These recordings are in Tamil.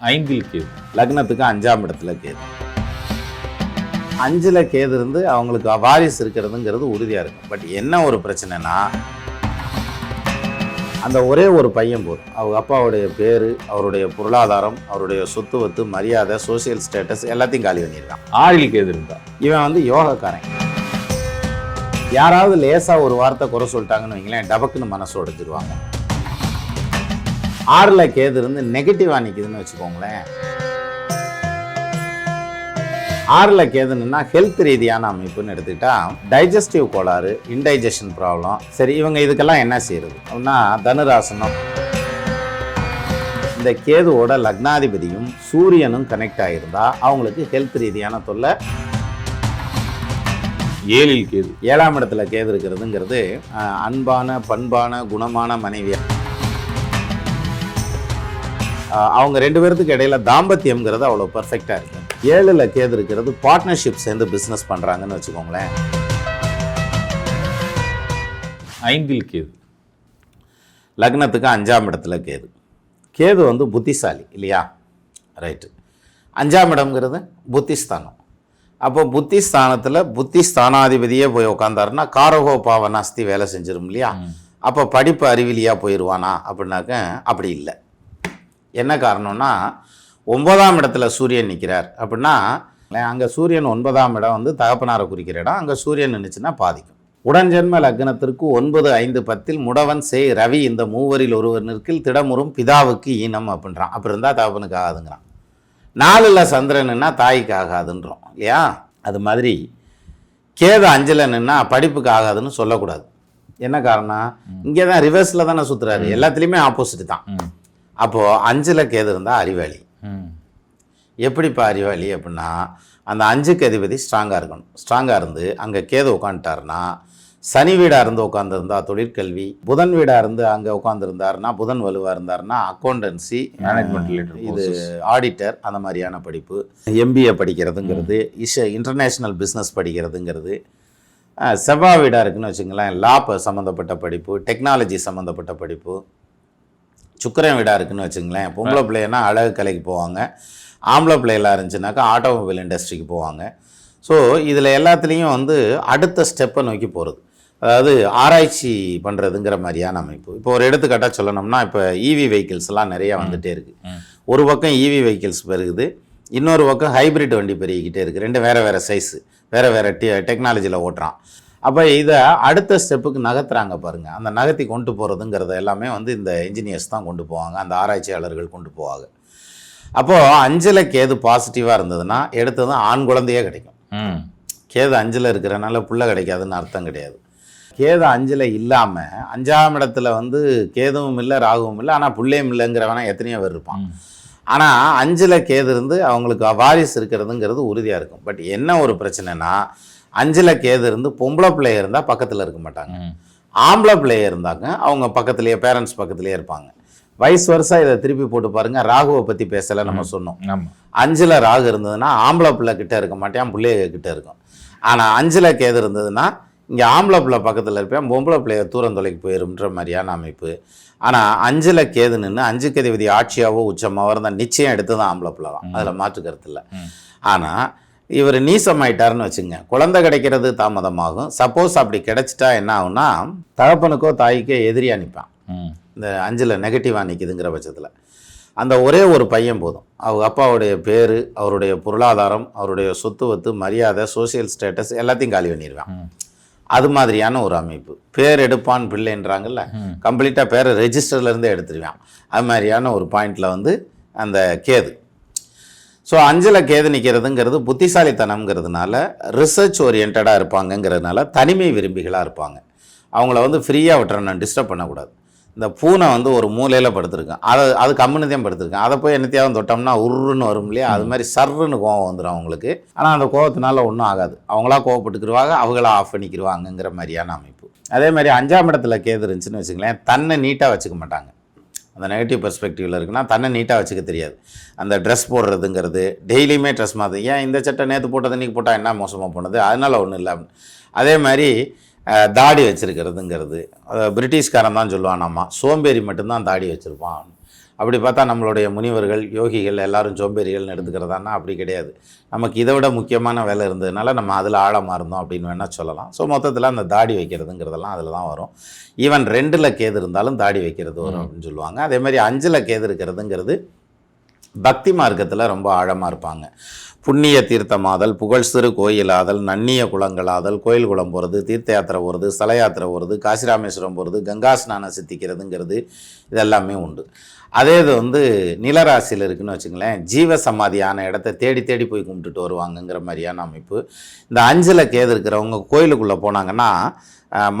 ஐந்தில் கேது. லக்னத்துக்கு அஞ்சாம் இடத்துல கேது. அஞ்சில் கேது இருந்து அவங்களுக்கு வாரிசு இருக்கிறதுங்கிறது உறுதியாக இருக்கும். பட் என்ன ஒரு பிரச்சனைனா அந்த ஒரே ஒரு பையன் போதும். அவங்க அப்பாவுடைய பேர் அவருடைய பொருளாதாரம் அவருடைய சொத்து வத்து மரியாதை சோஷியல் ஸ்டேட்டஸ் எல்லாத்தையும் காலி பண்ணியிருக்கான். ஆறில் கேது இருந்தா. இவன் வந்து யோகக்காரன். யாராவது லேசாக ஒரு வார்த்தை குறை சொல்லிட்டாங்கன்னு வைங்களேன் டபக்குன்னு மனசு உடைஞ்சிருவாங்க. ஆறில் கேது இருந்து நெகட்டிவாக நிற்குதுன்னு வச்சுக்கோங்களேன். ஆறில் கேதுன்னா ஹெல்த் ரீதியான அமைப்புன்னு எடுத்துக்கிட்டா டைஜஸ்டிவ் கோளாறு இன்டைஜஷன் ப்ராப்ளம் சரி இவங்க இதுக்கெல்லாம் என்ன செய்யறது? அப்படின்னா தனுராசனம். இந்த கேதுவோட லக்னாதிபதியும் சூரியனும் கனெக்ட் ஆகியிருந்தா அவங்களுக்கு ஹெல்த் ரீதியான தொல்லை. ஏழில் கேது. ஏழாம் இடத்துல கேது இருக்கிறதுங்கிறது அன்பான பண்பான குணமான மனைவி அஹ், அவங்க ரெண்டு பேர்த்துக்கு இடையில தாம்பத்தியம்ங்கிறது அவ்வளோ பர்ஃபெக்டாக இருக்கு. ஏழுல கேது இருக்கிறது பார்ட்னர்ஷிப் சேர்ந்து பிஸ்னஸ் பண்ணுறாங்கன்னு வச்சுக்கோங்களேன். ஐந்தில் கேது. லக்னத்துக்கு அஞ்சாம் இடத்துல கேது. கேது வந்து புத்திசாலி இல்லையா? ரைட்டு அஞ்சாம் இடம்ங்கிறது புத்திஸ்தானம். அப்போ புத்திஸ்தானத்தில் புத்தி ஸ்தானாதிபதியே போய் உட்காந்தாருன்னா காரகோ பாவனாஸ்தி வேலை செஞ்சிரும் இல்லையா? அப்போ படிப்பு அறிவிலியா போயிடுவானா அப்படின்னாக்க அப்படி இல்லை. என்ன காரணம்னா ஒன்பதாம் இடத்துல சூரியன் நிற்கிறார் அப்படின்னா அங்கே சூரியன் ஒன்பதாம் இடம் வந்து தகப்பனாரை குறிக்கிற இடம். அங்கே சூரியன் நின்றுச்சுன்னா பாதிக்கும். உடன்ஜென்ம லக்னத்திற்கு ஒன்பது ஐந்து பத்தில் முடவன் செய் ரவி இந்த மூவரில் ஒருவர் நிற்கில் திடமுறும் பிதாவுக்கு ஈனம் அப்படின்றான். அப்படி இருந்தால் தகப்பனுக்கு ஆகாதுங்கிறான். நாலில் சந்திரனுன்னா தாய்க்கு ஆகாதுன்றோம் இல்லையா? அது மாதிரி கேது அஞ்சில் நின்னா படிப்புக்கு ஆகாதுன்னு சொல்லக்கூடாது. என்ன காரணம் இங்கே தான் ரிவர்ஸில் தானே சுற்றுறாரு எல்லாத்துலேயுமே ஆப்போசிட் தான். அப்போது அஞ்சில் கேது இருந்தால் அறிவாளி. எப்படிப்பா அறிவாளி அப்படின்னா அந்த அஞ்சுக்கு அதிபதி ஸ்ட்ராங்காக இருக்கணும். ஸ்ட்ராங்காக இருந்து அங்கே கேது உட்காந்துட்டாருன்னா சனி வீடாக இருந்து உட்காந்துருந்தா தொழிற்கல்வி புதன் வீடாக இருந்து அங்கே உட்காந்துருந்தாருன்னா புதன் வலுவாக இருந்தாருன்னா அக்கௌண்டன்சி related இது ஆடிட்டர் அந்த மாதிரியான படிப்பு எம்பிஏ படிக்கிறதுங்கிறது இஷ இன்டர்நேஷ்னல் பிஸ்னஸ் படிக்கிறதுங்கிறது செவ்வாய் வீடாக இருக்குன்னு வச்சுங்களேன் லா சம்மந்தப்பட்ட படிப்பு டெக்னாலஜி சம்மந்தப்பட்ட படிப்பு சுக்கிரன் வீடாக இருக்குன்னு வச்சுங்களேன். பொம்பளை பிள்ளைன்னா அழகு கலைக்கு போவாங்க. ஆம்பளை பிள்ளைகளாக இருந்துச்சுனாக்கா ஆட்டோமொபைல் இண்டஸ்ட்ரிக்கு போவாங்க. ஸோ இதில் எல்லாத்துலேயும் வந்து அடுத்த ஸ்டெப்பை நோக்கி போகிறது அதாவது ஆராய்ச்சி பண்ணுறதுங்கிற மாதிரியான அமைப்பு. இப்போ ஒரு எடுத்துக்காட்டாக சொல்லணும்னா இப்போ இவி வெஹிக்கிள்ஸ்லாம் நிறையா வந்துட்டே இருக்குது. ஒரு பக்கம் இவி வெஹிக்கிள்ஸ் பெருகுது. இன்னொரு பக்கம் ஹைபிரிட் வண்டி பெருகிக்கிட்டே இருக்குது ரெண்டு வேறு வேறு சைஸு வேறு வேறு டெ டெக்னாலஜியில் ஓட்டுறான். அப்போ இதை அடுத்த ஸ்டெப்புக்கு நகர்த்துறாங்க பாருங்கள் அந்த நகர்த்தி கொண்டு போகிறதுங்கிறத எல்லாமே வந்து இந்த இன்ஜினியர்ஸ் தான் கொண்டு போவாங்க. அந்த ஆராய்ச்சியாளர்கள் கொண்டு போவாங்க. அப்போது அஞ்சில் கேது பாசிட்டிவாக இருந்ததுன்னா எடுத்ததும் ஆண் குழந்தையே கிடைக்கும். ம். கேது அஞ்சில் இருக்கிறனால புள்ள கிடைக்காதுன்னு அர்த்தம் கிடையாது. கேது அஞ்சில் இல்லாமல் அஞ்சாம் இடத்துல வந்து கேதுவும் இல்லை ராகுவும் இல்லை ஆனால் புள்ளையும் இல்லைங்கிறவனா எத்தனையோ பேர் இருப்பான். ஆனால் அஞ்சில் கேது இருந்து அவங்களுக்கு வாரிசு இருக்கிறதுங்கிறது உறுதியாக இருக்கும். பட் என்ன ஒரு பிரச்சனைனா அஞ்சில் கேது இருந்து பொம்பளை பிள்ளைய இருந்தால் பக்கத்தில் இருக்க மாட்டாங்க. ஆம்பளை பிள்ளைய இருந்தாங்க அவங்க பக்கத்துலேயே பேரண்ட்ஸ் பக்கத்துலேயே இருப்பாங்க. வயசு வருஷம் இதை திருப்பி போட்டு பாருங்க ராகுவை பற்றி பேசலை நம்ம சொன்னோம். அஞ்சில் ராகு இருந்ததுன்னா ஆம்பளை பிள்ளை கிட்ட இருக்க மாட்டேன் பிள்ளைய கிட்ட இருக்கும். ஆனால் அஞ்சில் கேது இருந்ததுன்னா இங்கே ஆம்பளை பிள்ளை பக்கத்தில் இருப்பேன் பொம்பளை பிள்ளைய தூரம் தொலைக்கு போயிரும்ன்ற மாதிரியான அமைப்பு. ஆனால் அஞ்சில் கேது நின்று அஞ்சு கதிபதி ஆட்சியாவோ உச்சமாவோ இருந்தால் நிச்சயம் எடுத்து தான் ஆம்பளை பிள்ளை தான். அதில் மாற்று கருத்து இல்லை. ஆனால் இவர் நீசமாயிட்டாருன்னு வச்சுங்க. குழந்தை கிடைக்கிறது தாமதமாகும். சப்போஸ் அப்படி கிடைச்சிட்டா என்ன ஆகும்னா தகப்பனுக்கோ தாய்க்கோ எதிரியாக நிற்பான். இந்த அஞ்சில் நெகட்டிவாக நிற்கிதுங்கிற பட்சத்தில். அந்த ஒரே ஒரு பையன் போதும். அவங்க அப்பாவுடைய பேர் அவருடைய பொருளாதாரம் அவருடைய சொத்து வத்து மரியாதை சோஷியல் ஸ்டேட்டஸ் எல்லாத்தையும் காலி பண்ணிடுவான். அது மாதிரியான ஒரு அமைப்பு. பேர் எடுப்பான் பிள்ளைன்றாங்கல்ல. கம்ப்ளீட்டாக பேரை ரெஜிஸ்டர்லேருந்தே எடுத்துருவான். அது மாதிரியான ஒரு பாயிண்டில் வந்து அந்த கேது. ஸோ அஞ்சில் கேது நிற்கிறதுங்கிறது புத்திசாலித்தனம்ங்கிறதுனால ரிசர்ச் ஓரியன்டாக இருப்பாங்கங்கிறதுனால தனிமை விரும்பிகளாக இருப்பாங்க. அவங்கள வந்து ஃப்ரீயாக விட்டுறணும் டிஸ்டர்ப் பண்ணக்கூடாது. இந்த பூனை வந்து ஒரு மூலையில் படுத்திருக்கேன் அதை அது கம்முன்னு தான் படுத்திருக்கேன் அதை போய் என்னத்தையாவது தொட்டோம்னா உருன்னு வரும் இல்லையா? அது மாதிரி சர்ருன்னு கோவம் வந்துடும் அவங்களுக்கு. ஆனால் அந்த கோவத்தினால ஒன்றும் ஆகாது. அவங்களா கோவப்பட்டுக்கிடுவாங்க அவங்களா ஆஃப் பண்ணிக்கிடுவாங்கங்கிற மாதிரியான அமைப்பு. அதே மாதிரி அஞ்சாம் இடத்துல கேது இருந்துச்சுன்னு வச்சுங்களேன் தன்னை நீட்டாக வச்சுக்க மாட்டாங்க. அந்த நெகட்டிவ் பெர்ஸ்பெக்டிவில் இருக்குன்னா தன்னை நீட்டாக வச்சுக்க தெரியாது. அந்த ட்ரெஸ் போடுறதுங்கிறது டெய்லியுமே ட்ரெஸ் மாற்று ஏன் இந்த சட்டை நேற்று போட்டது இன்றைக்கி போட்டால் என்ன மோசமாக போனது? அதனால் ஒன்றும் இல்லை அப்படின்னு. அதே மாதிரி தாடி வச்சுருக்கிறதுங்கிறது பிரிட்டிஷ்காரன் தான் சொல்லுவான் நம்ம சோம்பேறி மட்டும்தான் தாடி வச்சுருப்பான் அப்படி பார்த்தா நம்மளுடைய முனிவர்கள் யோகிகள் எல்லாரும் சோம்பேறிகள்னு எடுத்துக்கிறதானா அப்படி கிடையாது. நமக்கு இதை விட முக்கியமான வேலை இருந்ததுனால நம்ம அதில் ஆழமாக இருந்தோம் அப்படின்னு வேணால் சொல்லலாம். ஸோ மொத்தத்தில் அந்த தாடி வைக்கிறதுங்கிறதெல்லாம் அதில் தான் வரும். ஈவன் ரெண்டில் கேது இருந்தாலும் தாடி வைக்கிறது வரும் அப்படின்னு சொல்லுவாங்க. அதே மாதிரி அஞ்சில் கேது இருக்கிறதுங்கிறது பக்தி மார்க்கத்தில் ரொம்ப ஆழமாக இருப்பாங்க. புண்ணிய தீர்த்தமாதல் புகழ் சிறு கோயிலாதல் நன்னிய குளங்களாதல் கோயில் குளம் போகிறது தீர்த்த யாத்திரை போகிறது ஸ்தல யாத்திரை போகிறது காசிராமேஸ்வரம் போகிறது கங்கா ஸ்நானம் சித்திக்கிறதுங்கிறது இதெல்லாமே உண்டு. அதே இது வந்து நிலராசியில் இருக்குன்னு வச்சுங்களேன் ஜீவ சமாதியான இடத்த தேடி தேடி போய் கும்பிட்டுட்டு வருவாங்கங்கிற மாதிரியான அமைப்பு. இந்த அஞ்சில் கேது இருக்கிறவங்க கோயிலுக்குள்ளே போனாங்கன்னா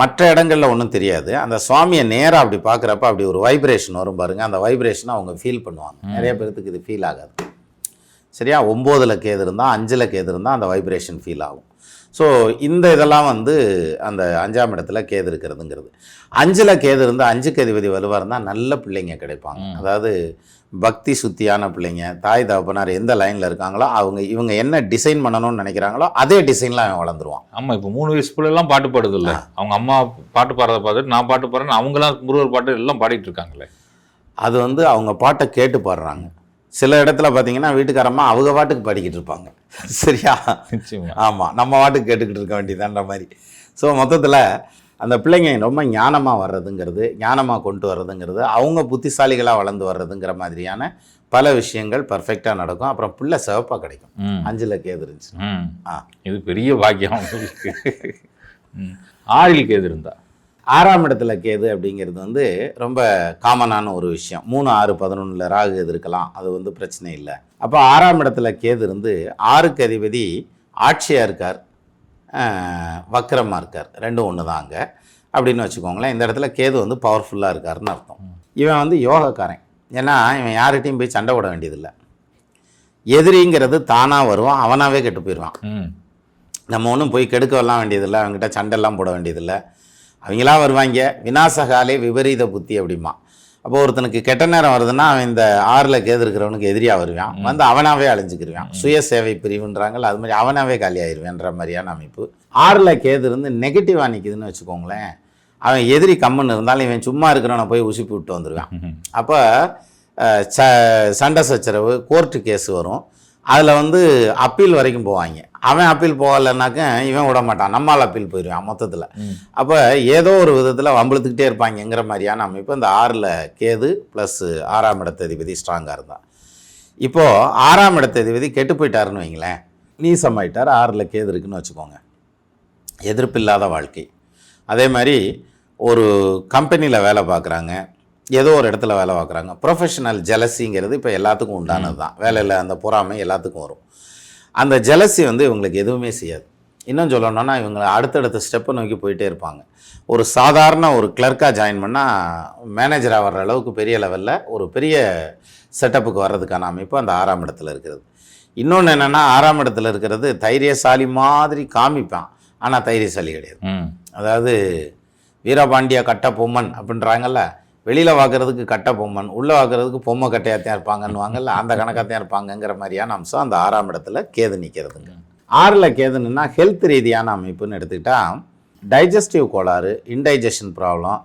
மற்ற இடங்களில் ஒன்றும் தெரியாது. அந்த சுவாமியை நேராக அப்படி பார்க்குறப்ப அப்படி ஒரு வைப்ரேஷன் வரும் பாருங்க. அந்த வைப்ரேஷனை அவங்க ஃபீல் பண்ணுவாங்க. நிறைய பேர்த்துக்கு இது ஃபீல் ஆகாது. சரியா? ஒம்போதில் கேது இருந்தால் அஞ்சில் கேது இருந்தால் அந்த வைப்ரேஷன் ஃபீல் ஆகும். ஸோ இந்த இதெல்லாம் வந்து அந்த அஞ்சாம் இடத்துல கேது இருக்கிறதுங்கிறது. அஞ்சில் கேது இருந்தால் அஞ்சுக்கு அதிபதி வலுவாக இருந்தால் நல்ல பிள்ளைங்க கிடைப்பாங்க. அதாவது பக்தி சுத்தியான பிள்ளைங்க தாய் தகப்பனார் எந்த லைனில் இருக்காங்களோ அவங்க இவங்க என்ன டிசைன் பண்ணணும்னு நினைக்கிறாங்களோ அதே டிசைனில் அவன் வளர்ந்துருவான். ஆமா இப்போ மூணு வயசு பிள்ளை எல்லாம் பாட்டு பாடுது இல்ல அவங்க அம்மா பாட்டு பாடுறத பார்த்துட்டு நான் பாட்டு பாடுறேன் அவங்களாம் முருகர் பாட்டு எல்லாம் பாடிட்டு இருக்காங்களே. அது வந்து அவங்க பாட்டை கேட்டு பாடுறாங்க. சில இடத்துல பார்த்தீங்கன்னா வீட்டுக்காரம்மா அவங்க பாட்டுக்கு பாடிக்கிட்டு இருப்பாங்க. சரியா? ஆமாம் நம்ம பாட்டுக்கு கேட்டுக்கிட்டு இருக்க வேண்டியதான்ற மாதிரி. ஸோ மொத்தத்தில் அந்த பிள்ளைங்க ரொம்ப ஞானமாக வர்றதுங்கிறது ஞானமாக கொண்டு வர்றதுங்கிறது அவங்க புத்திசாலிகளாக வளர்ந்து வர்றதுங்கிற மாதிரியான பல விஷயங்கள் பர்ஃபெக்டாக நடக்கும். அப்புறம் பிள்ளை சிவப்பாக கிடைக்கும். அஞ்சில் கேது இருந்துச்சு ஆ. இது பெரிய பாக்கியம். ஆறில் கேது இருந்தா? ஆறாம் இடத்துல கேது அப்படிங்கிறது வந்து ரொம்ப காமனான ஒரு விஷயம். மூணு ஆறு பதினொன்றில் ராகு கேது இருக்கலாம் அது வந்து பிரச்சனை இல்லை. அப்போ ஆறாம் இடத்துல கேது இருந்து ஆறுக்கு அதிபதி ஆட்சியாக இருக்கார். வக்கரமாக இருக்கார். ரெண்டும் ஒன்று தான் அங்கே. அப்படின்னு வச்சுக்கோங்களேன் இந்த இடத்துல கேது வந்து பவர்ஃபுல்லாக இருக்காருன்னு அர்த்தம். இவன் வந்து யோகக்காரன். ஏன்னா இவன் யார்கிட்டையும் போய் சண்டை போட வேண்டியதில்லை. எதிரிங்கிறது தானாக வருவான் அவனாகவே கெட்டு போயிடுவான் நம்ம ஒன்றும் போய் கெடுக்கவெல்லாம் வேண்டியதில்லை அவங்ககிட்ட சண்டைலாம் போட வேண்டியதில்லை. அவங்களா வருவாங்க வினாசகாலே விபரீத புத்தி அப்படிமா அப்போ ஒருத்தனுக்கு கெட்ட நேரம் வருதுன்னா அவன் இந்த ஆறில் கேது இருக்கிறவனுக்கு எதிரியாக வருவான் வந்து அவனாவே அழிஞ்சுக்கிருவான். சுய சேவை பிரிவுன்றாங்கல்ல அது மாதிரி அவனாவே காலியாயிருவேன்ற மாதிரியான அமைப்பு. ஆறில் கேது இருந்து நெகட்டிவாக நிற்குதுன்னு வச்சுக்கோங்களேன். அவன் எதிரி கம்முன்னு இருந்தாலும் இவன் சும்மா இருக்கிறவனை போய் உசுப்பி விட்டு வந்துடுவான். அப்போ ச சண்டை சச்சரவு கோர்ட்டு கேஸ் வரும். அதில் வந்து அப்பீல் வரைக்கும் போவாங்க. அவன் அப்பீல் போகலைன்னாக்க இவன் விட மாட்டான். நம்மால் அப்பீல் போயிடுவான் மொத்தத்தில். அப்போ ஏதோ ஒரு விதத்தில் வம்பிழுத்துக்கிட்டே இருப்பாங்கங்கிற மாதிரியான அமைப்பு இந்த ஆறில் கேது ப்ளஸ் ஆறாம் இடத்ததிபதி ஸ்ட்ராங்காக இருந்தான். இப்போது ஆறாம் இடத்ததிபதி கெட்டு போயிட்டாருன்னு வைங்களேன். நீசமாயிட்டார் ஆறில் கேது இருக்குன்னு வச்சுக்கோங்க. எதிர்ப்பில்லாத வாழ்க்கை. அதே மாதிரி ஒரு கம்பெனியில் வேலை பார்க்குறாங்க ஏதோ ஒரு இடத்துல வேலை பார்க்குறாங்க ப்ரொஃபஷனல் ஜெலசிங்கிறது இப்போ எல்லாத்துக்கும் உண்டானது தான் வேலையில் அந்த பொறாமை எல்லாத்துக்கும் வரும். அந்த ஜெலசி வந்து இவங்களுக்கு எதுவுமே செய்யாது. இன்னும் சொல்லணும்னா இவங்க அடுத்தடுத்த ஸ்டெப்பை நோக்கி போயிட்டே இருப்பாங்க. ஒரு சாதாரண ஒரு கிளர்க்காக ஜாயின் பண்ணால் மேனேஜராக வர்ற அளவுக்கு பெரிய லெவலில் ஒரு பெரிய செட்டப்புக்கு வர்றதுக்கான அமைப்பு அந்த ஆறாம் இடத்துல இருக்கிறது. இன்னொன்று என்னென்னா ஆறாம் இடத்துல இருக்கிறது தைரியசாலி மாதிரி காமிப்பான். ஆனால் தைரியசாலி கிடையாது. அதாவது வீரபாண்டிய கட்ட பொம்மன் அப்படின்றாங்கல்ல வெளியில் பார்க்குறதுக்கு கட்டை பொம்மன் உள்ளே பார்க்குறதுக்கு பொம்மை கட்டையாத்தான் இருப்பாங்கன்னுவாங்கல்ல அந்த கணக்காகத்தான் இருப்பாங்கங்கிற மாதிரியான அம்சம் அந்த ஆறாம் இடத்துல கேது நிற்கிறதுங்க ஆறில் கேதுன்னா ஹெல்த் ரீதியான அமைப்புன்னு எடுத்துக்கிட்டால் டைஜஸ்டிவ் கோளாறு இன்டைஜஷன் ப்ராப்ளம்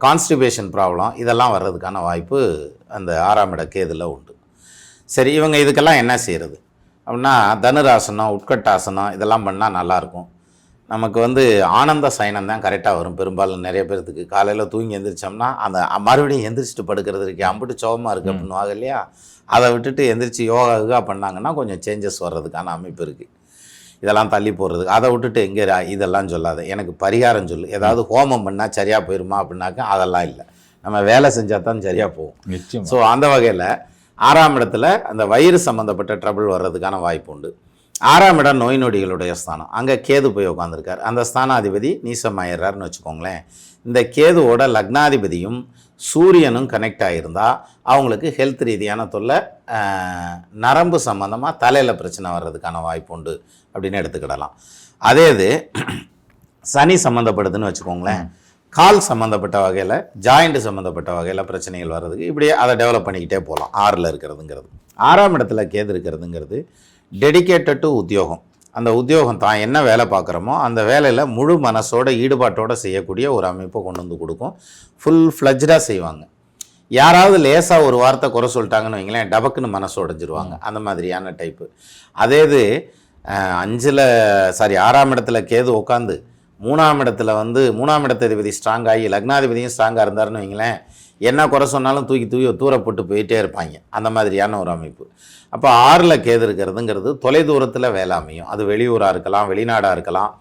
கான்ஸ்டிபேஷன் ப்ராப்ளம் இதெல்லாம் வர்றதுக்கான வாய்ப்பு அந்த ஆறாம் இட கேதில் உண்டு. சரி இவங்க இதுக்கெல்லாம் என்ன செய்கிறது அப்படின்னா தனுராசனம் உட்கட்டாசனம் இதெல்லாம் பண்ணால் நல்லாயிருக்கும் நமக்கு வந்து ஆனந்த சயனம் தான் கரெக்டாக வரும். பெரும்பாலும் நிறைய பேர்த்துக்கு. காலையில் தூங்கி எந்திரிச்சோம்னா அந்த மறுபடியும் எந்திரிச்சிட்டு படுக்கிறது இருக்கு அம்புட்டு சோகமாக இருக்குது அப்படின்னுவாங்க இல்லையா? அதை விட்டுட்டு எந்திரிச்சு யோகா யோகா பண்ணாங்கன்னா கொஞ்சம் சேஞ்சஸ் வர்றதுக்கான அமைப்பு இருக்குது இதெல்லாம் தள்ளி போடுறதுக்கு. அதை விட்டுட்டு எங்கே இதெல்லாம் சொல்லாத. எனக்கு பரிகாரம் சொல்லு. ஏதாவது ஹோமம் பண்ணால் சரியாக போயிருமா அப்படின்னாக்கா அதெல்லாம் இல்லை. நம்ம வேலை செஞ்சால் தான் சரியாக போகும். ஸோ அந்த வகையில் ஆறாம் இடத்துல அந்த வயிறு சம்மந்தப்பட்ட ட்ரபிள் வர்றதுக்கான வாய்ப்பு உண்டு. ஆறாம் இடம் நோய் நொடிகளுடைய ஸ்தானம். அங்கே கேது போய் உட்காந்துருக்கார் அந்த ஸ்தானாதிபதி நீசமாயிடுறாருன்னு வச்சுக்கோங்களேன். இந்த கேதுவோட லக்னாதிபதியும் சூரியனும் கனெக்ட் ஆகியிருந்தால் அவங்களுக்கு ஹெல்த் ரீதியான தொல்லை நரம்பு சம்மந்தமாக தலையில் பிரச்சனை வர்றதுக்கான வாய்ப்பு உண்டு அப்படின்னு எடுத்துக்கிடலாம். அதே இது சனி சம்மந்தப்படுதுன்னு வச்சுக்கோங்களேன். கால் சம்மந்தப்பட்ட வகையில் ஜாயிண்ட் சம்மந்தப்பட்ட வகையில் பிரச்சனைகள் வர்றதுக்கு இப்படியே அதை டெவலப் பண்ணிக்கிட்டே போகலாம். ஆறில் இருக்கிறதுங்கிறது. ஆறாம் இடத்துல கேது இருக்கிறதுங்கிறது டெடிகேட்டட் டு உத்தியோகம். அந்த உத்தியோகம் தான் என்ன வேலை பார்க்குறோமோ அந்த வேலையில் முழு மனசோட ஈடுபாட்டோட செய்யக்கூடிய ஒரு அமைப்பை கொண்டு வந்து கொடுக்கும். ஃபுல் ஃப்ளஜ்டாக செய்வாங்க. யாராவது லேசாக ஒரு வார்த்தை குறை சொல்லிட்டாங்கன்னு வைங்களேன் டபக்குன்னு மனசு உடைஞ்சிருவாங்க. அந்த மாதிரியான டைப்பு அதே இது அஞ்சுல சாரி ஆறாம் இடத்துல கேது உட்காந்து மூணாம் இடத்துல வந்து மூணாம் இடத்ததிபதி ஸ்ட்ராங் ஆகி லக்னாதிபதியும் ஸ்ட்ராங்காக இருந்தாருன்னு வைங்களேன் என்ன குறை சொன்னாலும் தூக்கி தூக்கி தூரப்பட்டு போயிட்டே இருப்பாங்க. அந்த மாதிரியான ஒரு அமைப்பு. அப்போ ஆறில் கேது இருக்கிறதுங்கிறது தொலைதூரத்தில் வேலை அமையும். அது வெளியூராக இருக்கலாம் வெளிநாடாக இருக்கலாம்.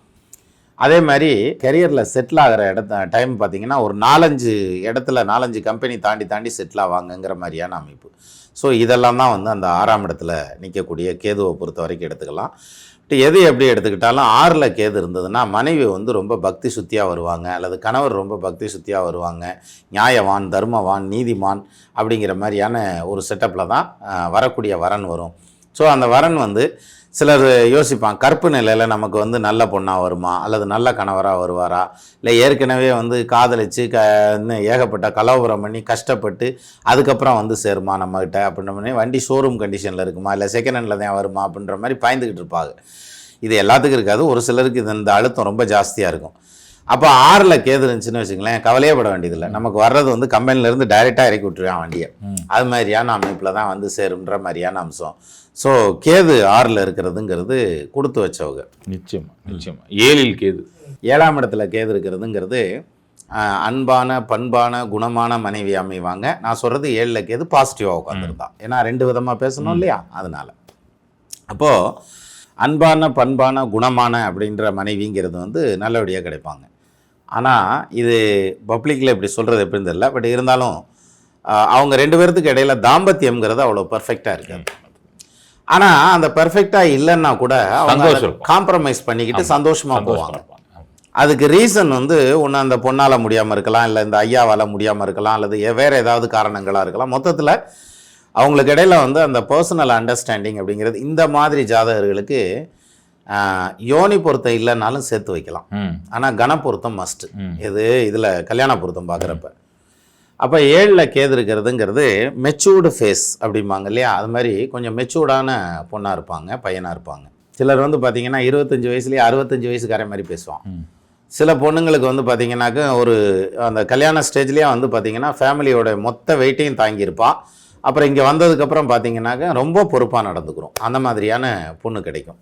அதே மாதிரி கெரியரில் செட்டில் ஆகிற இடத்த டைம் பார்த்திங்கன்னா ஒரு நாலஞ்சு இடத்துல நாலஞ்சு கம்பெனி தாண்டி தாண்டி செட்டில் ஆவாங்கங்கிற மாதிரியான அமைப்பு. ஸோ இதெல்லாம் தான் வந்து அந்த ஆறாம் இடத்துல நிற்கக்கூடிய கேதுவை பொறுத்த வரைக்கும் எடுத்துக்கலாம். எது எப்படி எடுத்துக்கிட்டாலும் ஆறில் கேது இருந்ததுன்னா மனைவி வந்து ரொம்ப பக்தி சுத்தியாக வருவாங்க அல்லது கணவர் ரொம்ப பக்தி சுத்தியாக வருவாங்க. நியாயவான் தர்மவான் நீதிமான் அப்படிங்கிற மாதிரியான ஒரு செட்டப்பில் தான் வரக்கூடிய வரன் வரும். ஸோ அந்த வரன் வந்து சிலர் யோசிப்பான் கற்பு நிலையில் நமக்கு வந்து நல்ல பொண்ணாக வருமா? அல்லது நல்ல கணவராக வருவாரா? இல்லை ஏற்கனவே வந்து காதலிச்சு க இன்னும் ஏகப்பட்ட கலவரம் பண்ணி கஷ்டப்பட்டு அதுக்கப்புறம் வந்து சேருமா நம்மக்கிட்ட அப்படின்ற வண்டி ஷோரூம் கண்டிஷனில் இருக்குமா? இல்லை செகண்ட் ஹேண்டில் தான் வருமா? அப்படின்ற மாதிரி பாய்ந்துக்கிட்டு இருப்பாங்க. இது எல்லாத்துக்கும் இருக்காது. ஒரு சிலருக்கு இது இந்த அழுத்தம் ரொம்ப ஜாஸ்தியாக இருக்கும். அப்போ ஆறில் கேது இருந்துச்சுன்னு வச்சுங்களேன் கவலையே பட வேண்டியதில்லை. நமக்கு வர்றது வந்து கம்பெனிலேருந்து டைரெக்டாக இறக்கி விட்டுருவான் வண்டியை. அது மாதிரியான அமைப்பில் தான் வந்து சேரும்ன்ற மாதிரியான அம்சம். ஸோ கேது ஆறில் இருக்கிறதுங்கிறது கொடுத்து வச்சவங்க. நிச்சயமா நிச்சயமா. ஏழில் கேது. ஏழாம் இடத்துல கேது இருக்கிறதுங்கிறது அன்பான பண்பான குணமான மனைவி அமைவாங்க. நான் சொல்கிறது ஏழில் கேது பாசிட்டிவாக உட்காந்துருந்தான் ஏன்னா ரெண்டு விதமாக பேசணும் இல்லையா? அதனால். அப்போது அன்பான பண்பான குணமான அப்படின்ற மனைவிங்கிறது வந்து நல்லபடியாக கிடைப்பாங்க. ஆனால் இது பப்ளிக்கில் இப்படி சொல்கிறது எப்படின்னு தெரியல. பட் இருந்தாலும் அவங்க ரெண்டு பேர்த்துக்கு இடையில தாம்பத்தியம்ங்கிறது அவ்வளோ பர்ஃபெக்டாக இருக்காது ஆனால் அந்த பர்ஃபெக்டாக இல்லைன்னா கூட அவங்க. காம்ப்ரமைஸ் பண்ணிக்கிட்டு சந்தோஷமாக சந்தோஷமா போவாங்க. அதுக்கு ரீசன் வந்து ஒன்று அந்த பொண்ணால் முடியாமல் இருக்கலாம் இல்லை இந்த ஐயாவால் முடியாமல் இருக்கலாம் அல்லது வேற ஏதாவது காரணங்களாக இருக்கலாம். மொத்தத்தில் அவங்களுக்கு இடையில வந்து அந்த பர்சனல் அண்டர்ஸ்டாண்டிங் அப்படிங்கிறது இந்த மாதிரி ஜாதகர்களுக்கு யோனி பொருத்தம் இல்லைன்னாலும் சேர்த்து வைக்கலாம். ஆனால் கன பொருத்தம் மஸ்ட்டு. இது இதில் கல்யாண பொருத்தம் பார்க்குறப்ப. அப்போ ஏழில் கேது இருக்கிறதுங்கிறது மெச்சூர்டு ஃபேஸ் அப்படிம்பாங்க இல்லையா? அது மாதிரி கொஞ்சம் மெச்சூர்டான பொண்ணாக இருப்பாங்க பையனாக இருப்பாங்க. சிலர் வந்து பார்த்தீங்கன்னா இருபத்தஞ்சி வயசுலேயே அறுபத்தஞ்சு வயசுக்கார மாதிரி பேசுவான். சில பொண்ணுங்களுக்கு வந்து பார்த்தீங்கன்னாக்க ஒரு அந்த கல்யாண ஸ்டேஜ்லேயே வந்து பார்த்தீங்கன்னா ஃபேமிலியோட மொத்த வெயிட்டையும் தாங்கியிருப்பா அப்புறம் இங்கே வந்ததுக்கப்புறம் பார்த்தீங்கன்னாக்க ரொம்ப பொறுப்பாக நடந்துக்கிறோம். அந்த மாதிரியான பொண்ணு கிடைக்கும்.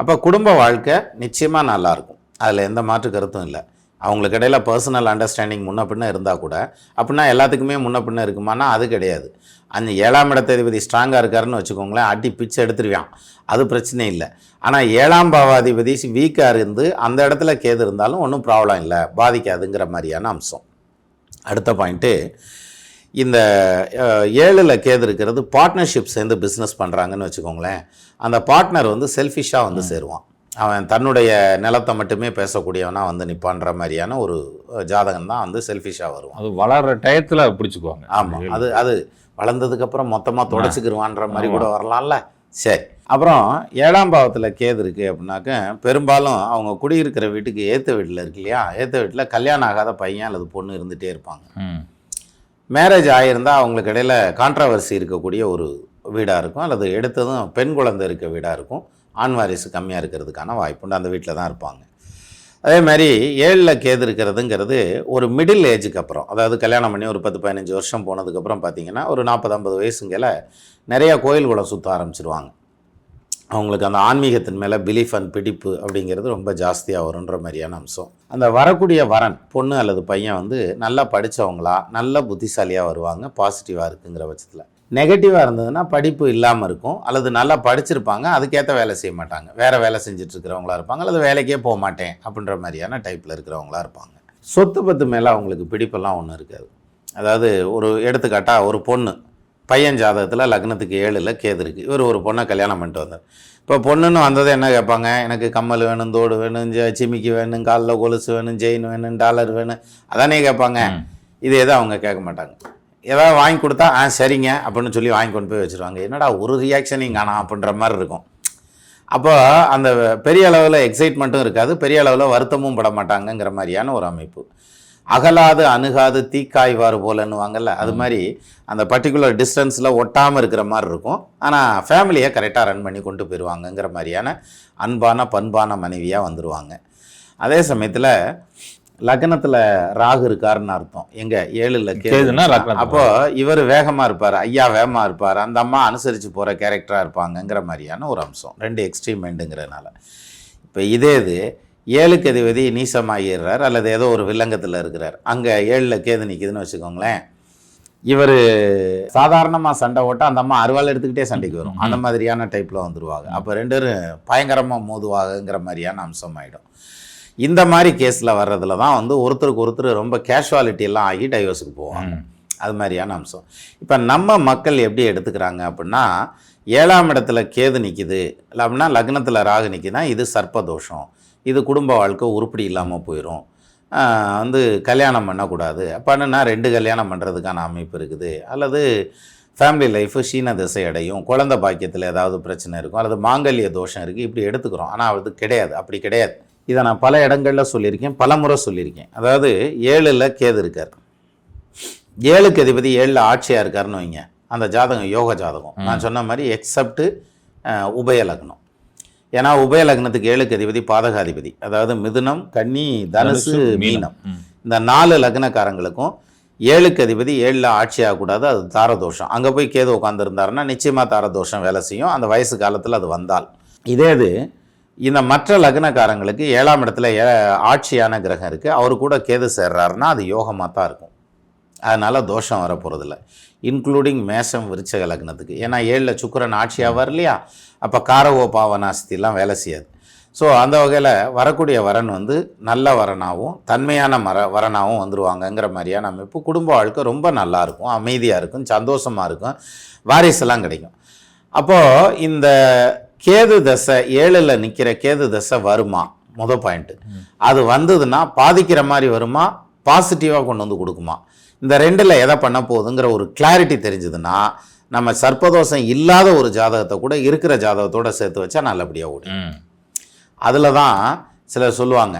அப்போ குடும்ப வாழ்க்கை நிச்சயமாக நல்லாயிருக்கும் அதில் எந்த மாற்று கருத்தும் இல்லை. அவங்களுக்கு இடையில பர்சனல் அண்டர்ஸ்டாண்டிங் முன்ன பின்ன இருந்தால் கூட அப்படின்னா எல்லாத்துக்குமே முன்ன பின்ன இருக்குமானா அது கிடையாது. அந்த ஏழாம் இடத்ததிபதி ஸ்ட்ராங்காக இருக்காருன்னு வச்சுக்கோங்களேன் அடி பிச்சை எடுத்துருவான். அது பிரச்சனை இல்லை. ஆனால் ஏழாம் பாவாதிபதி வீக்காக இருந்து அந்த இடத்துல கேது இருந்தாலும் ஒன்றும் ப்ராப்ளம் இல்லை பாதிக்காதுங்கிற மாதிரியான அம்சம். அடுத்த பாயிண்ட்டு இந்த ஏழில் கேது இருக்கிறது பார்ட்னர்ஷிப் சேர்ந்து பிஸ்னஸ் பண்ணுறாங்கன்னு வச்சுக்கோங்களேன். அந்த பார்ட்னர் வந்து செல்ஃபிஷாக வந்து சேருவான். அவன் தன்னுடைய நிலத்தை மட்டுமே பேசக்கூடியவனா வந்து நிற்பான்ற மாதிரியான ஒரு ஜாதகம் தான் வந்து செல்ஃபிஷாக வருவான். அது வளர்ற டயத்துல பிடிச்சுக்குவாங்க. ஆமாம் அது அது வளர்ந்ததுக்கப்புறம் மொத்தமாக தொடச்சிக்கிருவான்ற மாதிரி கூட வரலாம்ல. சரி. அப்புறம் ஏழாம் பாவத்தில் கேது இருக்குது அப்படின்னாக்க பெரும்பாலும் அவங்க குடியிருக்கிற வீட்டுக்கு ஏற்ற வீட்டில் இருக்கு இல்லையா? ஏற்ற வீட்டில் கல்யாணம் ஆகாத பையன் அல்லது பொண்ணு இருந்துகிட்டே இருப்பாங்க. மேரேஜ் ஆகியிருந்தா அவங்களுக்கு இடையில கான்ட்ரவர்சி இருக்கக்கூடிய ஒரு வீடாக இருக்கும். அல்லது எடுத்ததும் பெண் குழந்தை இருக்க வீடாக இருக்கும். ஆண் வாரிசு கம்மியாக இருக்கிறதுக்கான வாய்ப்புண்டு அந்த வீட்டில் தான் இருப்பாங்க. அதே மாதிரி ஏழில் கேது இருக்கிறதுங்கிறது ஒரு மிடில் ஏஜுக்கு அப்புறம் அதாவது கல்யாணம் பண்ணி ஒரு பத்து பதினஞ்சு வருஷம் போனதுக்கப்புறம் பார்த்தீங்கன்னா ஒரு நாற்பது ஐம்பது வயசுங்களை நிறையா கோயில் குளம் சுற்ற ஆரம்பிச்சிருவாங்க. அவங்களுக்கு அந்த ஆன்மீகத்தின் மேலே பிலீஃப் அண்ட் பிடிப்பு அப்படிங்கிறது ரொம்ப ஜாஸ்தியாக வருன்ற மாதிரியான அம்சம். அந்த வரக்கூடிய வரன் பொண்ணு அல்லது பையன் வந்து நல்லா படித்தவங்களா நல்ல புத்திசாலியாக வருவாங்க பாசிட்டிவாக இருக்குங்கிற பட்சத்தில். நெகட்டிவாக இருந்ததுன்னா படிப்பு இல்லாமல் இருக்கும். அல்லது நல்லா படிச்சிருப்பாங்க அதுக்கேற்ற வேலை செய்ய மாட்டாங்க. வேறு வேலை செஞ்சிட்ருக்கிறவங்களா இருப்பாங்க அல்லது வேலைக்கே போக மாட்டேன் அப்படின்ற மாதிரியான டைப்பில் இருக்கிறவங்களா இருப்பாங்க. சொத்து பத்து மேலே அவங்களுக்கு பிடிப்பெல்லாம் ஒன்றும் இருக்காது. அதாவது ஒரு எடுத்துக்காட்டாக ஒரு பொண்ணு பையன் ஜாதகத்தில் லக்னத்துக்கு ஏழில் கேது இருக்குது இவர் ஒரு பொண்ணை கல்யாணம் பண்ணிட்டு வந்தார். இப்போ பொண்ணுன்னு வந்தது என்ன கேட்பாங்க? எனக்கு கம்மல் வேணும் தோடு வேணும் சிமிக்கி வேணும் காலில் கொலுசு வேணும் செயின் வேணும் டாலர் வேணும். அதானே கேட்பாங்க. இது எதுவும் அவங்க கேட்க மாட்டாங்க. ஏதாவது வாங்கி கொடுத்தா ஆ சரிங்க அப்படின்னு சொல்லி வாங்கி கொண்டு போய் வச்சுருவாங்க. என்னடா ஒரு ரியாக்ஷனையும் காணாம் அப்படின்ற மாதிரி இருக்கும். அப்போ அந்த பெரிய அளவில் எக்ஸைட்மெண்ட்டும் இருக்காது. பெரிய அளவில் வருத்தமும் பட மாட்டாங்கங்கிற மாதிரியான ஒரு அமைப்பு. அகலாது அணுகாது தீக்காய்வார் போலன்னு வாங்கல்ல அது மாதிரி அந்த பர்டிகுலர் டிஸ்டன்ஸில் ஒட்டாமல் இருக்கிற மாதிரி இருக்கும். ஆனால் ஃபேமிலியை கரெக்டாக ரன் பண்ணி கொண்டு போயிடுவாங்கங்கிற மாதிரியான அன்பான பண்பான மனைவியாக வந்துடுவாங்க அதே சமயத்தில் லக்னத்துல ராகு இருக்காருன்னு அர்த்தம். எங்க ஏழுல கேது கேதுன்னா லக்னத்துல. அப்போ இவர் வேகமா இருப்பார் ஐயா வேகமா இருப்பார் அந்த அம்மா அனுசரிச்சு போற கேரக்டரா இருப்பாங்கங்கிற மாதிரியான ஒரு அம்சம். ரெண்டு எக்ஸ்ட்ரீம் எண்டுங்கிறதுனால இப்போ இதே இது ஏழுக்கு அதிபதி நீசமாகிடுறார் அல்லது ஏதோ ஒரு வில்லங்கத்தில் இருக்கிறார். அங்கே ஏழில் கேது நிற்குதுன்னு வச்சுக்கோங்களேன். இவர் சாதாரணமாக சண்டை ஓட்ட அந்த அம்மா அருவாள் எடுத்துக்கிட்டே சண்டைக்கு வரும். அந்த மாதிரியான டைப்பில் வந்துருவாங்க. அப்போ ரெண்டு பேரும் பயங்கரமாக மோதுவாகங்கிற மாதிரியான அம்சம் ஆகிடும் இந்த மாதிரி கேஸில் வர்றதுல தான் வந்து ஒருத்தருக்கு ஒருத்தர் ரொம்ப கேஷுவாலிட்டி எல்லாம் ஆகி டைவர்ஸுக்கு போவாங்க. அது மாதிரியான அம்சம். இப்போ நம்ம மக்கள் எப்படி எடுத்துக்கிறாங்க அப்படின்னா ஏழாம் இடத்துல கேது நிற்கிது இல்லை அப்படின்னா லக்னத்தில் ராகு நிற்கிதுன்னா இது சர்ப்பதோஷம். இது குடும்ப வாழ்க்கை உருப்படி இல்லாமல் போயிடும் வந்து கல்யாணம் பண்ணக்கூடாது. பண்ணுனா ரெண்டு கல்யாணம் பண்ணுறதுக்கான அமைப்பு இருக்குது. அல்லது ஃபேமிலி லைஃபு சீன திசை அடையும். குழந்த பாக்கியத்தில் ஏதாவது பிரச்சனை இருக்கும். அல்லது மாங்கல்ய தோஷம் இருக்குது இப்படி எடுத்துக்கிறோம். ஆனால் அது கிடையாது. அப்படி கிடையாது. இதை நான் பல இடங்களில் சொல்லியிருக்கேன். பல முறை சொல்லியிருக்கேன். அதாவது ஏழில் கேது இருக்கார். ஏழுக்கு அதிபதி ஏழில் ஆட்சியாக இருக்காருன்னு வைங்க. அந்த ஜாதகம் யோக ஜாதகம். நான் சொன்ன மாதிரி எக்ஸப்ட்டு உபய லக்னம். ஏன்னா உபய லக்னத்துக்கு ஏழுக்கு அதிபதி பாதகாதிபதி. அதாவது மிதுனம் கன்னி தனுசு மீனம். இந்த நாலு லக்னக்காரங்களுக்கும் ஏழுக்கு அதிபதி ஏழில் ஆட்சி ஆகக்கூடாது அது தாரதோஷம். அங்கே போய் கேது உட்காந்துருந்தாருன்னா நிச்சயமாக தாரதோஷம் வேலை செய்யும். அந்த வயசு காலத்தில் அது வந்தால். இதே இது இந்த மற்ற லக்னக்காரங்களுக்கு ஏழாம் இடத்துல ஏ ஆட்சியான கிரகம் இருக்குது அவர் கூட கேது சேர்றாருன்னா அது யோகமாக தான் இருக்கும். அதனால் தோஷம் வர போகிறதில்ல இன்க்ளூடிங் மேஷம் விருச்சக லக்னத்துக்கு. ஏன்னா ஏழில் சுக்கிரன் ஆட்சியாவார் இல்லையா அப்போ காரவோ பாவனாஸ்திலாம் வேலை செய்யாது. ஸோ அந்த வகையில் வரக்கூடிய வரன் வந்து நல்ல வரனாகவும் தன்மையான மர வரனாகவும் வந்துருவாங்கங்கிற மாதிரியான அமைப்பு குடும்ப வாழ்க்கை ரொம்ப நல்லா இருக்கும் அமைதியாக இருக்கும் சந்தோஷமாக இருக்கும் வாரிசெல்லாம் கிடைக்கும். அப்போது இந்த கேது தசை ஏழில் நிற்கிற கேது தசை வருமா? முத பாயிண்ட்டு அது வந்ததுன்னா பாதிக்கிற மாதிரி வருமா? பாசிட்டிவாக கொண்டு வந்து கொடுக்குமா? இந்த ரெண்டில் எதை பண்ண போகுதுங்கிற ஒரு கிளாரிட்டி தெரிஞ்சதுன்னா நம்ம சர்ப்பதோஷம் இல்லாத ஒரு ஜாதகத்தை கூட இருக்கிற ஜாதகத்தோட சேர்த்து வச்சா நல்லபடியாக ஓடும் ம். அதில் தான் சிலர் சொல்லுவாங்க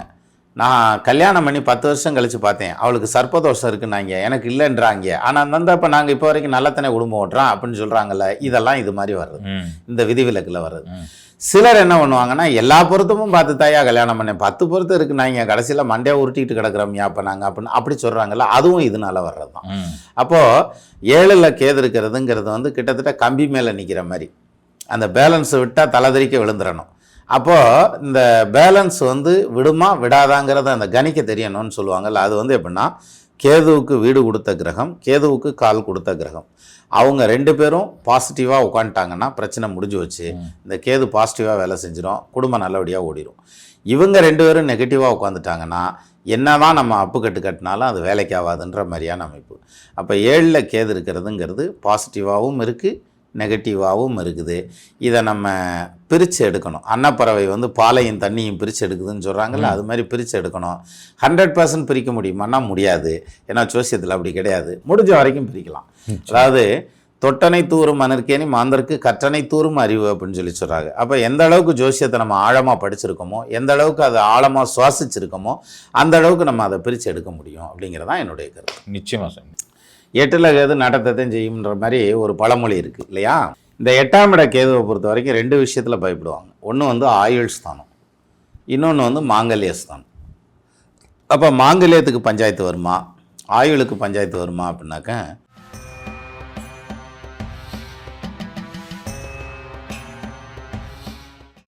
நான் கல்யாணம் பண்ணி பத்து வருஷம் கழித்து பார்த்தேன். அவளுக்கு சர்ப்பதோஷம் இருக்குன்னாங்க. எனக்கு இல்லைன்றாங்க. ஆனால் அந்த இப்போ நாங்கள் இப்போ வரைக்கும் நல்லத்தனை குடும்பம் ஓட்டுறோம் அப்படின்னு சொல்கிறாங்கல்ல இதெல்லாம் இது மாதிரி வர்றது ம். இந்த விதிவிலக்கில் வர்றது ம். சிலர் என்ன பண்ணுவாங்கன்னா எல்லா பொருத்தமும் பார்த்து தாயா கல்யாணம் பண்ணேன். பத்து பொருத்தம் இருக்குனாங்க கடைசியில் மண்டையா உருட்டிட்டு கிடக்குறோம்யா அப்போ நாங்கள் அப்படின்னு அப்படி சொல்கிறாங்கல்ல அதுவும் இதனால வர்றது தான். அப்போது ஏழில் கேது இருக்கிறதுங்கிறது வந்து கிட்டத்தட்ட கம்பி மேலே நிற்கிற மாதிரி. அந்த பேலன்ஸ் விட்டால் தலைதறிக்க விழுந்துடணும் அப்போது இந்த பேலன்ஸ் வந்து விடுமா விடாதாங்கிறத அந்த கணிக்க தெரியணும்னு சொல்லுவாங்கல்ல. அது வந்து எப்படின்னா கேதுவுக்கு வீடு கொடுத்த கிரகம் கேதுவுக்கு கால் கொடுத்த கிரகம். அவங்க ரெண்டு பேரும் பாசிட்டிவாக உட்காந்துட்டாங்கன்னா பிரச்சனை முடிஞ்சு வச்சு இந்த கேது பாசிட்டிவாக வேலை செஞ்சிடும் குடும்பம் நல்லபடியாக ஓடிடும் இவங்க ரெண்டு பேரும் நெகட்டிவாக உட்காந்துட்டாங்கன்னா என்னதான் நம்ம அப்பு கட்டு கட்டினாலும் அது வேலைக்கு ஆகாதுன்ற மாதிரியான அமைப்பு. அப்போ ஏழில் கேது இருக்கிறதுங்கிறது பாசிட்டிவாகவும் இருக்குது நெகட்டிவாகவும் இருக்குது. இதை நம்ம பிரித்து எடுக்கணும். அன்னப்பறவை வந்து பாலையும் தண்ணியும் பிரித்து எடுக்குதுன்னு சொல்கிறாங்கல்ல அது மாதிரி பிரித்து எடுக்கணும். ஹண்ட்ரட் பர்சன்ட் பிரிக்க முடியுமான்னா முடியாது. ஏன்னா ஜோசியத்தில் அப்படி கிடையாது. முடிஞ்ச வரைக்கும் பிரிக்கலாம். அதாவது தொட்டனை தூரும் மணற்கேணி மாந்தருக்கு கற்றனை தூரும் அறிவு அப்படின்னு சொல்லி சொல்கிறாங்க அப்போ எந்த அளவுக்கு ஜோசியத்தை நம்ம ஆழமாக படிச்சிருக்கோமோ எந்த அளவுக்கு அதை ஆழமாக சுவாசிச்சிருக்கோமோ அந்த அளவுக்கு நம்ம அதை பிரித்து எடுக்க முடியும் அப்படிங்கிறதான் என்னுடைய கருத்து. நிச்சயமா சாமி. எட்டில் கேது நடத்தத்தையும் செய்யும்ன்ற மாதிரி ஒரு பழமொழி இருக்குது இல்லையா? இந்த எட்டாம் இட கேதுவை பொறுத்த வரைக்கும் ரெண்டு விஷயத்தில் பயப்படுவாங்க. ஒன்று வந்து ஆயுள் ஸ்தானம் இன்னொன்று வந்து மாங்கல்ய ஸ்தானம். அப்போ மாங்கல்யத்துக்கு பஞ்சாயத்து வருமா? ஆயுளுக்கு பஞ்சாயத்து வருமா அப்படின்னாக்க